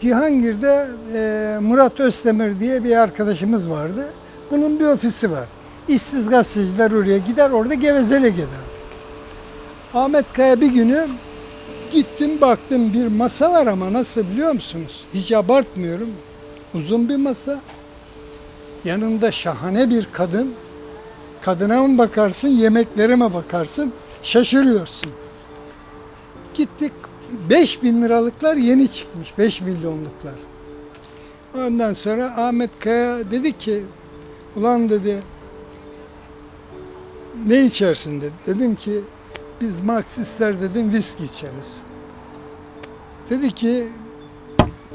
Cihangir'de e, Murat Özdemir diye bir arkadaşımız vardı. Bunun bir ofisi var. İşsiz gazeteciler oraya gider, orada gevezele giderdik. Ahmet Kaya bir günü gittim baktım bir masa var ama nasıl biliyor musunuz? Hiç abartmıyorum. Uzun bir masa. Yanında şahane bir kadın. Kadına mı bakarsın, yemeklere mi bakarsın? Şaşırıyorsun. Gittik 5000 liralıklar yeni çıkmış. 5 milyonluklar. Ondan sonra Ahmet Kaya dedi ki ulan dedi ne içersin dedi. Dedim ki biz Marksistler dedim viski içeriz. Dedi ki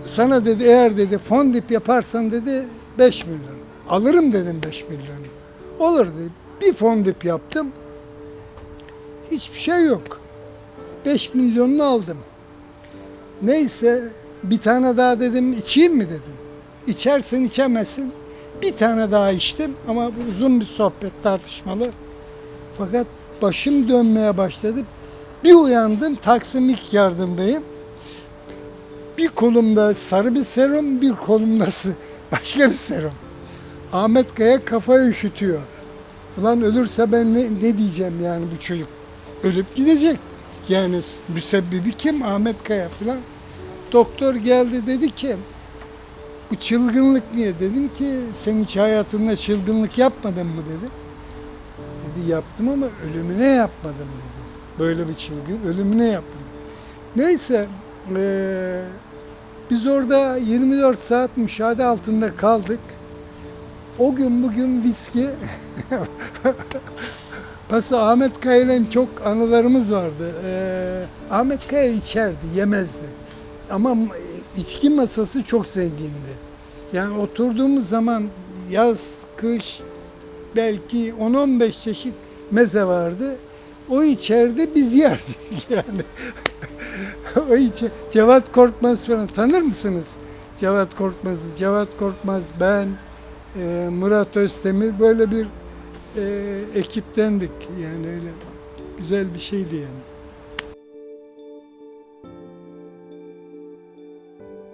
sana dedi eğer dedi fondip yaparsan dedi 5 milyon. Alırım dedim 5 milyonu. Olur dedi. Bir fondip yaptım. Hiçbir şey yok. 5 milyonunu aldım. Neyse bir tane daha dedim içeyim mi dedim. İçersin içemezsin. Bir tane daha içtim ama bu uzun bir sohbet tartışmalı. Fakat başım dönmeye başladı. Bir uyandım Taksim ilk yardımdayım. Bir kolumda sarı bir serum, bir kolumda başka bir serum. Ahmet Kaya kafayı üşütüyor. Ulan ölürse ben ne, ne diyeceğim yani bu çocuk? Ölüp gidecek. Yani müsebbibi kim? Ahmet Kaya falan. Doktor geldi dedi ki bu çılgınlık niye? Dedim ki sen hiç hayatında çılgınlık yapmadın mı dedi. Dedi yaptım ama ölümüne yapmadım dedi. Böyle bir çılgın ölümüne yapmadım. Neyse eee, biz orada 24 saat müşahede altında kaldık. O gün bugün viski Pası Ahmet Kaya ile çok anılarımız vardı. Ee, Ahmet Kaya içerdi, yemezdi. Ama içki masası çok zengindi. Yani oturduğumuz zaman yaz, kış belki 10-15 çeşit meze vardı. O içerdi, biz yerdik yani. o içe Cevat Korkmaz falan tanır mısınız? Cevat Korkmaz'ı. Cevat Korkmaz, ben, e, Murat Özdemir böyle bir e, ekiptendik yani öyle güzel bir şeydi yani.